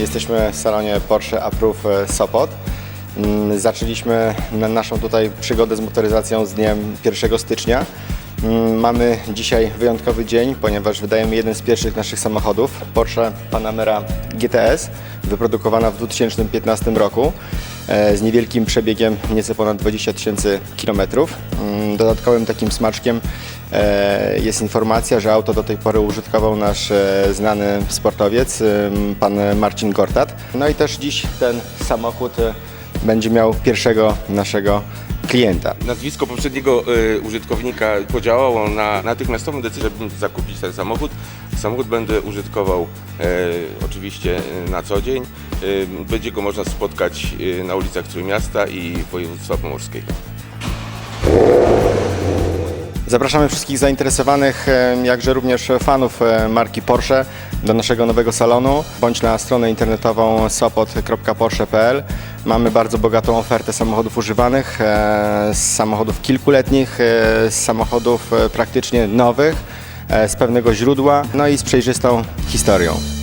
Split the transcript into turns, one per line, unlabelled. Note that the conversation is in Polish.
Jesteśmy w salonie Porsche Approve e, Sopot. Mm, Zaczęliśmy na- naszą tutaj przygodę z motoryzacją z dniem 1 stycznia. Mm, Mamy dzisiaj wyjątkowy dzień, ponieważ wydajemy jeden z pierwszych naszych samochodów, Porsche Panamera GTS, wyprodukowana w 2015 roku z niewielkim przebiegiem nieco ponad 20 tysięcy kilometrów. Mm, Dodatkowym takim smaczkiem e, jest informacja, że auto do tej pory użytkował nasz e, znany sportowiec, pan Marcin Gortat. No i też dziś ten samochód e, będzie miał pierwszego naszego klienta.
Nazwisko poprzedniego użytkownika podziałało na natychmiastową decyzję, żeby zakupić ten samochód. Samochód będę użytkował e, oczywiście e, na co dzień. Będzie go można spotkać e, na ulicach Trójmiasta i województwa pomorskiego.
Zapraszamy wszystkich zainteresowanych, jakże również fanów e, marki Porsche do naszego nowego salonu, bądź na stronę internetową sopot.porsche.pl. Mamy bardzo bogatą ofertę samochodów używanych, e, z samochodów kilkuletnich, e, z samochodów praktycznie nowych, z pewnego źródła, no i z przejrzystą historią.